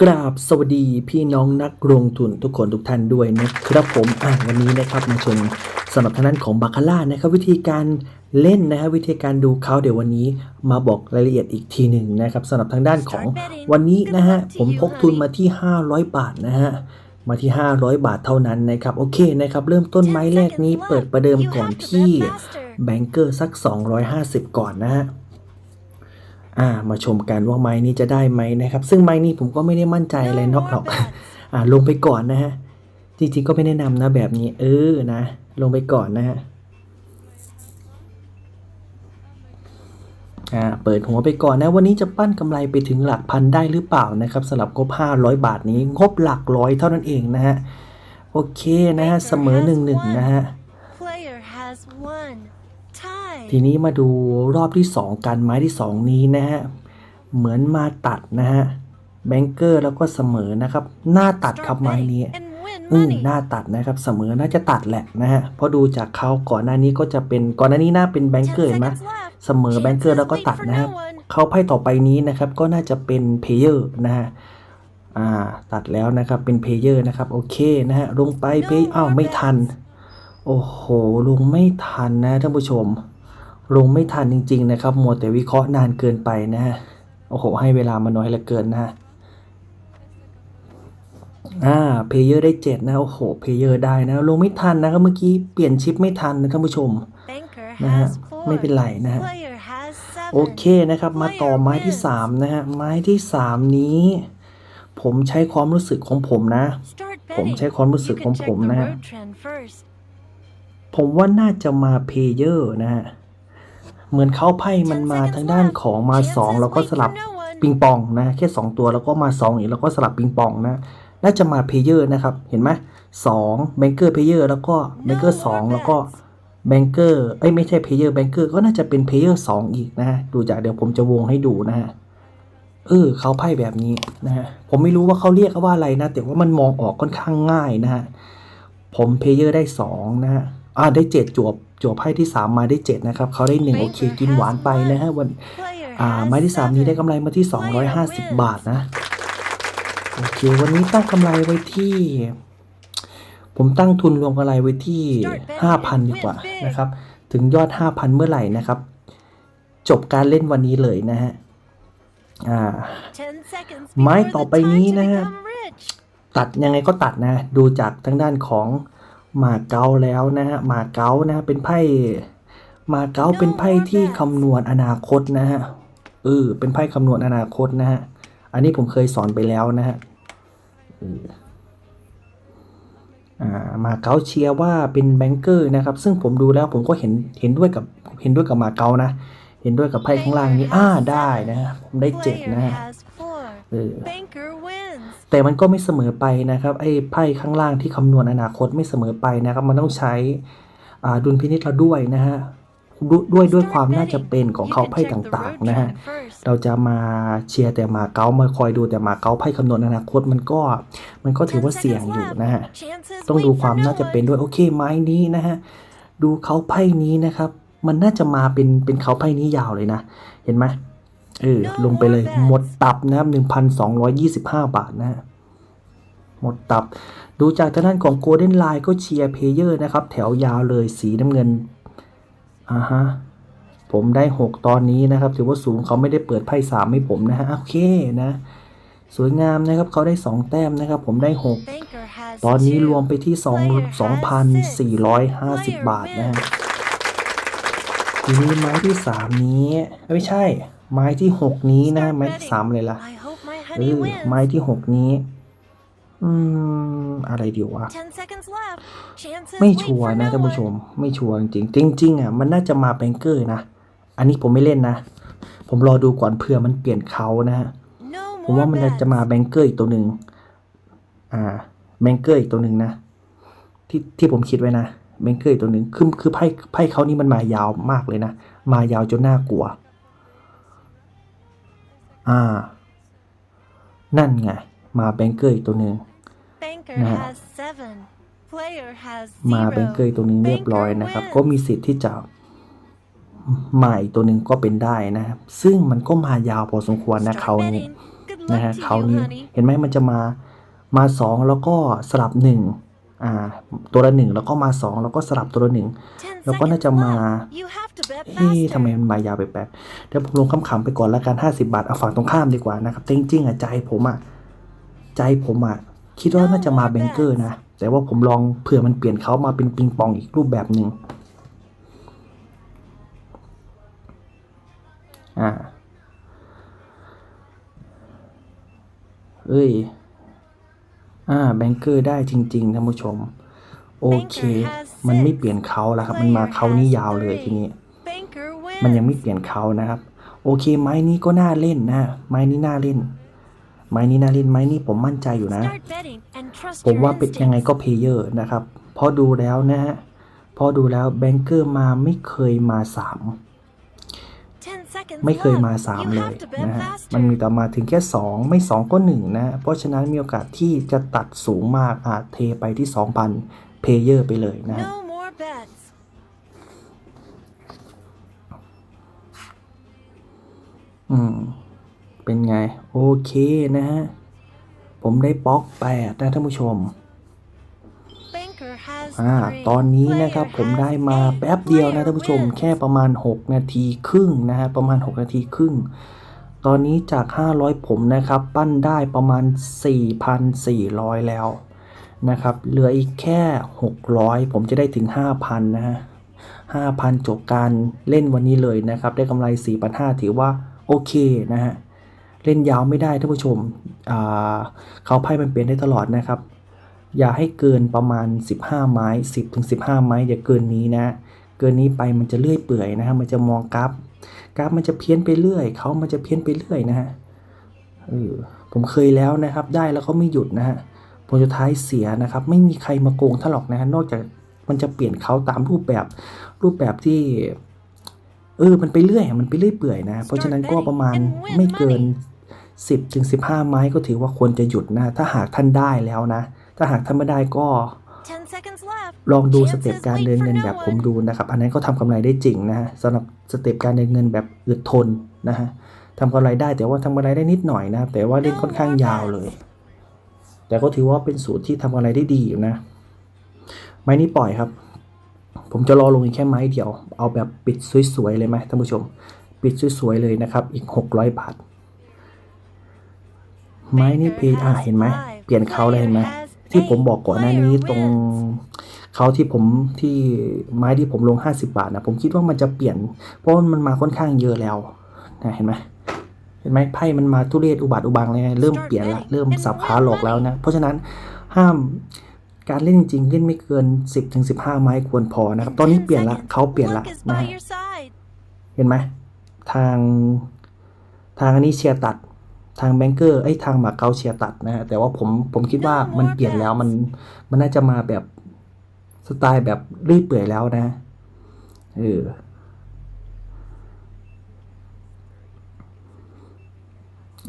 กราบสวัสดีพี่น้องนักลงทุนทุกคนทุกท่านด้วยนะครับผมอ่าวันนี้นะครับมาชมสำหรับทางด้านของบาคาร่านะครับวิธีการเล่นนะครับวิธีการดูเขาเดี๋ยววันนี้มาบอกรายละเอียดอีกทีหนึ่งนะครับสำหรับทางด้านของวันนี้นะฮะผมพกทุนมาที่ 500 บาทนะฮะมาที่ 500 บาทเท่านั้นนะครับโอเคนะครับเริ่มต้นไม้แรกนี้เปิดประเดิมก่อนที่แบงเกอร์สัก 250 ก่อนนะฮะ อ่ามาชมกันว่าไม้นี้จะได้ไหมนะครับ ซึ่งไม้นี้ผมก็ไม่ได้มั่นใจอะไรนอกหรอกอ่าลงไปก่อนนะฮะจริงๆก็ไม่แนะนำนะแบบนี้ เออนะ ลงไปก่อนนะฮะอ่าเปิดหัวไปก่อนนะ วันนี้จะปั้นกำไรไปถึงหลักพันได้หรือเปล่านะครับสำหรับงบ500 บาทนี้งบหลักร้อยเท่านั้นเองนะฮะโอเคนะฮะเสมอหนึ่งหนึ่งนะฮะ ทีนี้มาดูรอบที่ 2กันไม้ที่ 2 นี้นะฮะ เหมือนมาตัดนะฮะ แบงเกอร์แล้วก็เสมอนะครับ หน้าตัดครับ Start ไม้ betting นี้ and win อืม money. หน้าตัดนะครับ เสมอน่าจะตัดแหละนะฮะ เพราะดูจากเขาก่อนหน้านี้ก็จะเป็นก่อนหน้านี้น่าเป็นแบงเกอร์10เห็นไหม seconds left. เสมอแบงเกอร์แล้วก็ตัดนะครับเขาไพ่ต่อไปนี้นะครับ ก็น่าจะเป็นเพลเยอร์นะฮะอ่าตัดแล้วนะครับเป็นเพลเยอร์นะครับ โอเคนะฮะลงไปเพอ้าวไม่ทัน โอ้โหลงไม่ทันนะท่านผู้ชม ลงไม่ทันจริง ๆ นะครับมัวแต่วิเคราะห์นานเกินไปนะฮะโอ้โหให้เวลามาน้อยเหลือเกินนะฮะอ่าเพลเยอร์ได้เจ็ดนะโอ้โหเพลเยอร์ได้นะลงไม่ทันนะครับเมื่อกี้เปลี่ยนชิปไม่ทันนะท่านผู้ชม Banker นะฮะ has four. ไม่เป็นไรนะฮะ Player has seven. โอเคนะครับมาต่อไม้ที่ 3 นะฮะไม้ที่ 3 นี้ ผมใช้ความรู้สึกของผมนะ Start ผม betting. ใช้ความรู้สึก You ของ can ผม check the นะฮะ road trend first. ผมว่าน่าจะมาเพลเยอร์นะฮะ เหมือนเขาไพ่มันมาทางด้านของมา2แล้วก็สลับปิงปองนะแค่ 2 ตัวแล้วก็มา2อีกแล้วก็สลับปิงปองนะน่าจะมาเพเยอร์นะครับเห็นไหมสองแบงเกอร์เพเยอร์แล้วก็แบงเกอร์สองแล้วก็แบงเกอร์เอ้ยไม่ใช่เพเยอร์แบงเกอร์ก็น่าจะเป็นเพเยอร์สองอีกนะฮะดูจากเดี๋ยวผมจะวงให้ดูนะฮะเออเขาไพ่แบบนี้นะฮะผมไม่รู้ว่าเขาเรียกว่าอะไรนะ แต่ว่ามันมองออกค่อนข้างง่ายนะฮะผมเพเยอร์ได้สองนะฮะ อ่าได้เจ็ดจวบจวบไพ่ที่สามมาได้เจ็ดนะครับเขาได้หนึ่งโอเคกินหวานไปนะฮะวัน Player อ่า has ไม้ที่3นี้ได้ seven. กำไรมาที่250บาทนะโอเควันนี้ตั้งกำไรไว้ที่ ผมตั้งทุนรวมกำไรไว้ที่5,000ดีกว่านะครับ ถึงยอด5,000เมื่อไหร่นะครับ จบการเล่นวันนี้เลยนะฮะอ่า10 seconds ไม้ before ต่อ the ไป time นี้ to นะฮะ become rich. ตัดยังไงก็ตัดนะ ดูจากทางด้านของ มาเก๊าแล้วนะฮะมาเก๊านะเป็นไพ่มาเก๊าเป็นไพ่ที่คำนวณอนาคตนะฮะเออเป็นไพ่คำนวณอนาคตนะฮะอันนี้ผมเคยสอนไปแล้วนะฮะอ่ามาเก๊าเชียร์ว่าเป็นแบงเกอร์นะครับ ซึ่งผมดูแล้วผมก็เห็นเห็นด้วยกับเห็นด้วยกับมาเก๊านะ เห็นด้วยกับไพ่ข้างล่างนี้อ่าได้นะฮะผมได้เจ็ดนะฮะเออ แต่มันก็ไม่เสมอไปนะครับไอ้ไพ่ข้างล่างที่คำนวณอนาคตไม่เสมอไปนะครับ มันต้องใช้ดุลพินิจเราด้วยนะฮะดด้วยด้วยความน่าจะเป็นของเขาไพ่ต่างๆนะฮะเราจะมาเชียร์แต่มาเก๊ามาคอยดูแต่มาเก๊าไพ่คำนวณอนาคตมันก็มันก็ถือว่าเสี่ยงอยู่นะฮะต้องดูความน่าจะเป็นด้วยโอเคไม้นี้นะฮะดูเขาไพ่นี้นะครับ มันน่าจะมาเป็นเป็นเขาไพ่นี้ยาวเลยนะ เห็นไหม เออลงไปเลย หมดตับนะครับหนึ่งพันสองร้อยยี่สิบห้าบาทนะฮะหมดตับ ดูจากทางด้านของโกลเด้นไลน์ก็เชียร์เพลเยอร์นะครับ แถวยาวเลยสีน้ำเงินอ่าฮะผมได้ 6 ตอนนี้นะครับ ถือว่าสูงเขาไม่ได้เปิดไพ่สามให้ผมนะฮะโอเคนะ สวยงามนะครับเขาได้ 2 แต้มนะครับ ผมได้ 6 ตอนนี้รวมไปที่ 2 2,450 บาทนะฮะ ทีนี้ไม้ที่3นี้เอ้ยไม่ใช่ ไม้ที่6นี้นะ ไม้ที่3เลยล่ะ I hope my เอ honey อ wins. ไม้ที่6นี้ อืม อะไรเดี๋ยววะ10 seconds left. Chances ไม่ wait ชัวร์ for นะ no ท่านผู้ช one. มไม่ชัวร์จริงๆจริงๆอะมันน่าจะมาแบงเกอร์นะ อันนี้ผมไม่เล่นนะ ผมรอดูก่อนเผื่อมันเปลี่ยนเขานะฮะ No ผมว่า more มัน bets. จะมาแบงเกอร์อีกตัวหนึ่งอ่าแบงเกอร์อีกตัวหนึ่งนะ ที่ที่ผมคิดไว้นะ แบงเกอร์อีกตัวหนึ่งคือคือไพ่ไพ่เขานี่มันมายาวมากเลยนะ มายาวจนน่ากลัว อ่า นั่นไง มาแบงเกอร์อีกตัวหนึ่ง Banker Nah. has seven. Player has มาแบงเกอร์ zero. อีกตัวหนึ่งเรียบร้อยนะครับ Banker ก็มีสิทธิ์ที่จะมาอีกตัวหนึ่งก็เป็นได้นะครับ ซึ่งมันก็มายาวพอสมควรนะ Start เขานี่ betting. Good นะฮะ luck to เขา you, นี้ honey. เห็นไหมมันจะมามาสองแล้วก็สลับหนึ่ง อ่าตัวละหนึ่งแล้วก็มาสองแล้วก็สลับตัวละหนึ่ง Ten แล้วก็น่า seconds จะมา left. You have to bet เอ๊ะ faster. ทำไมมันมายาวไปแปลกๆเดี๋ยวผมลงคำๆไปก่อนละกัน50 บาทเอาฝั่งตรงข้ามดีกว่านะครับแต่จริงๆอะใจผมอะใจผมอะคิดว่าน่าจะมาแบงเกอร์นะแต่ว่าผมลองเผื่อมันเปลี่ยนเขามาเป็นปิงปองอีกรูปแบบหนึ่งอ่าเอ้ย อ่าแบงเกอร์ได้จริงๆท่านผู้ชม โอเค มันไม่เปลี่ยนเขาแล้วครับ มันมาเขานี่ยาวเลยทีนี้ Banker มันยังไม่ wins. เปลี่ยนเขานะครับ โอเค ไม้นี้ก็น่าเล่นนะ ไม้นี้น่าเล่น ไม้นี้น่าเล่นไม้นี้ผมมั่นใจอยู่นะ Start betting and trust ผม your ว่าเป็นยังไง instincts. ก็เพลเยอร์นะครับเพอดูแล้วนะฮะ พอดูแล้วแบงเกอร์มาไม่เคยมาสาม Ten seconds ไม่เคยมา left. สาม You เลย have to bet นะฮะ faster. มันมีแต่มาถึงแค่สองไม่สองก็หนึ่งนะฮะเพราะฉะนั้นมีโอกาสที่จะตัดสูงมากอาจเทไปที่สองพันเพลเยอร์ไปเลยนะฮะ No more bets. อืม เป็นไง โอเคนะฮะ ผมได้ป๊อกแปดนะท่านผู้ชม Banker has อ่า three. ตอนนี้นะครับ Player ผมได้ has มา eight. แป๊บเดียวนะ Player ท่านผู้ชม wins. แค่ประมาณ 6 นาทีครึ่งนะฮะประมาณ 6 นาทีครึ่ง ตอนนี้จาก 500 ผมนะครับปั้นได้ประมาณ 4,400 แล้วนะครับเหลืออีกแค่ 600 ผมจะได้ถึง 5,000 นะฮะ 5,000 จบการเล่นวันนี้เลยนะครับ ได้กำไร 4,500 ถือว่าโอเคนะฮะ เล่นยาวไม่ได้ท่านผู้ชมอ่าเขาไพ่มันเปลี่ยนได้ตลอดนะครับ อย่าให้เกินประมาณ 15 ไม้ 10ถึง15 ไม้ อย่าเกินนี้นะ เกินนี้ไปมันจะเลื่อยเปื่อยนะฮะมันจะมองกราฟกราฟมันจะเพี้ยนไปเรื่อยเขามันจะเพี้ยนไปเรื่อยนะฮะเออผมเคยแล้วนะครับ ได้แล้วก็ไม่หยุดนะฮะผลสุดท้ายเสียนะครับ ไม่มีใครมาโกงท่านหรอกนะฮะนอกจากมันจะเปลี่ยนเขาตามรูปแบบรูปแบบที่เออมันไปเรื่อยมันไปเรื่อยเปื่อยนะ เพราะฉะนั้นก็ประมาณไม่เกิน 10ถึง15 ไม้ก็ถือว่าควรจะหยุดนะ ถ้าหากท่านได้แล้วนะ ถ้าหากท่านไม่ได้ก็ Ten seconds left. ลองดูสเต็ปการเดินเงินแบบผมดูนะครับ อันนั้นก็ทำกำไรได้จริงนะฮะสำหรับสเต็ปการเดินเงินแบบอึดทนนะฮะทำกำไรได้แต่ว่าทำกำไรได้นิดหน่อยนะครับ แต่ว่าเล่นค่อนข้างยาวเลย แต่ก็ถือว่าเป็นสูตรที่ทำกำไรได้ดีอยู่นะ ไม้นี้ปล่อยครับ ผมจะรอลงอีกแค่ไม้เดียว เอาแบบปิดสวยๆเลยไหมท่านผู้ชม ปิดสวยๆเลยนะครับ อีก 600 บาท ไม้นี้เพย์อะเห็นไหม เปลี่ยนเขาเลยเห็นไหม ที่ผมบอกก่อนหน้านี้ตรงเขาที่ผมที่ไม้ที่ผมลง 50 บาทนะผมคิดว่ามันจะเปลี่ยน เพราะมันมาค่อนข้างเยอะแล้วนะเห็นไหมเห็นไหมไพ่มันมาทุเรศอุบาทอุบังเลยเริ่มเปลี่ยนละเริ่มสับขาหลอกแล้วนะ เพราะฉะนั้นห้ามการเล่นจริงๆเล่นไม่เกิน 10ถึง15ไม้ควรพอนะครับ ตอนนี้เปลี่ยนละเขาเปลี่ยนละนะเห็นไหมทางทางอันนี้เชียร์ตัด ทางแบงเกอร์ไอ้ทางมาเกาเชียตัดนะฮะแต่ว่าผมผมคิดว่ามันเปลี่ยนแล้วมันมันน่าจะมาแบบสไตล์แบบรีบเปื่อยแล้วนะเออ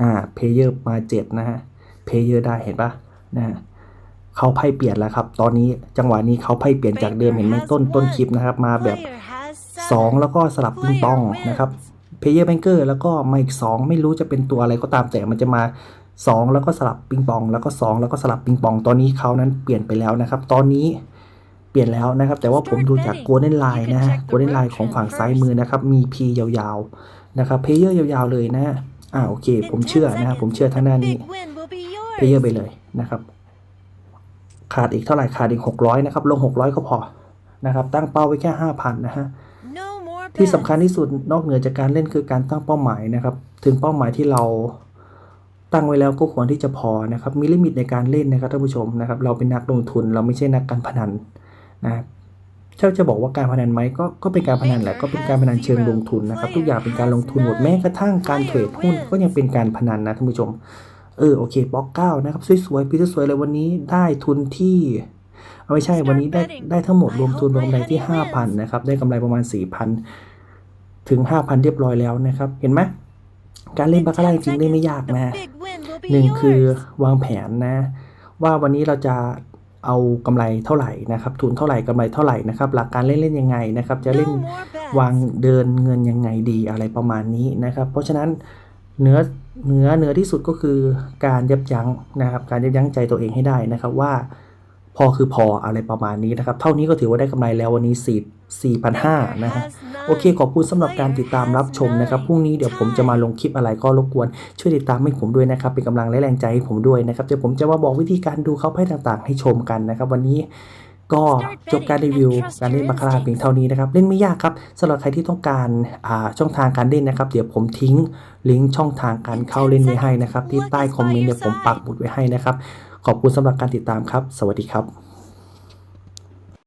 อ่าเพเยอร์มาเจ็ดนะฮะเพเยอร์ได้เห็นปะนะเขาไพ่เปลี่ยนแล้วครับ ตอนนี้จังหวะนี้เขาไพ่เปลี่ยนจากเดิมเห็นไหมต้นต้นคลิปนะครับ มาแบบสองแล้วก็สลับปิงปองนะครับ เพย์เยอร์แบงเกอร์แล้วก็มาอีกสองไม่รู้จะเป็นตัวอะไรก็ตามแต่มันจะมาสองแล้วก็สลับปิงปอง แล้วก็สองแล้วก็สลับปิงปอง ตอนนี้เขานั้นเปลี่ยนไปแล้วนะครับ ตอนนี้เปลี่ยนแล้วนะครับ แต่ว่าผมดูจากโกลเด้นไลน์นะฮะโกลเด้นไลน์ของฝั่งซ้ายมือนะครับ มี P ยาวๆนะครับเพย์เยอร์ยาวๆเลยนะฮะอ่าโอเค ผมเชื่อนะฮะ seconds, ผมเชื่อทางด้านนี้เพย์เยอร์ไปเลยนะครับ ขาดอีกเท่าไหร่ขาดอีกหกร้อยนะครับลงหกร้อยก็พอนะครับตั้งเป้าไว้แค่ห้าพันนะฮะ ที่สำ bets. คัญที่สุดนอกเหนือจากการเล่นคือการตั้งเป้าหมายนะครับ ถึงเป้าหมายที่เราตั้งไว้แล้วก็ควรที่จะพอนะครับ มีลิมิตในการเล่นนะครับท่านผู้ชมนะครับ เราเป็นนักลงทุนเราไม่ใช่นักการพนันนะครับถ้าจะบอกว่าการพนันไหมก็ก็เป็นการพนันแหละก็เป็นการพนันเชิงลงทุนนะครับ ทุกอย่างเป็นการลงทุนหมดแม้กระทั่งการเทรดหุ้นก็ยังเป็นการพนันนะท่านผู้ชมเออโอเคบล็อกเก้านะครับสวยๆปีสวยๆเลยวันนี้ได้ทุนที่ เอาไม่ใช่วันนี้ได้ได้ทั้งหมดรวมทุนรวมกำไรที่ห้าพันนะครับได้กำไรประมาณสี่พันถึงห้าพันเรียบร้อยแล้วนะครับ เห็นไหมการเล่น In บาคาร่าจ10ริงๆเล่นไม่ seconds, ยาก the นะ big win will be หนึ่งคือ yours. วางแผนนะ ว่าวันนี้เราจะเอากำไรเท่าไหร่นะครับทุนเท่าไหร่กำไรเท่าไหร่นะครับหลักการเล่นเล่นยังไงนะครับ จะเล่น No more bets. วางเดินเงินยังไงดีอะไรประมาณนี้นะครับ เพราะฉะนั้นเหนือเหนือเหนือที่สุดก็คือการยับยั้งนะครับ การยับยั้งใจตัวเองให้ได้นะครับว่า พอคือพออะไรประมาณนี้นะครับ เท่านี้ก็ถือว่าได้กำไรแล้ววันนี้4 4,500นะฮะโอเค ขอบคุณสำหรับการติดตามรับชมนะครับ พรุ่งนี้เดี๋ยวผมจะมาลงคลิปอะไรก็รบกวน ช่วยติดตามให้ผมด้วยนะครับ เป็นกำลังและแรงใจให้ผมด้วยนะครับ เดี๋ยวผมจะมาบอกวิธีการดูเขาไพ่ต่างๆ ให้ชมกันนะครับ วันนี้ก็จบการรีวิวการเล่นบาคาร่าเพียงเท่านี้นะครับ เล่นไม่ยากครับสำหรับใครที่ต้องการาช่องทางการเล่นนะครับ เดี๋ยวผมทิ้งลิงก์ช่องทางการเข้าเล่นไว้ให้นะครับ ที่ใต้คอมเมนต์เดี๋ยวผมปักหมุดไว้ให้นะครับ ขอบคุณสำหรับการติดตามครับ สวัสดีครับ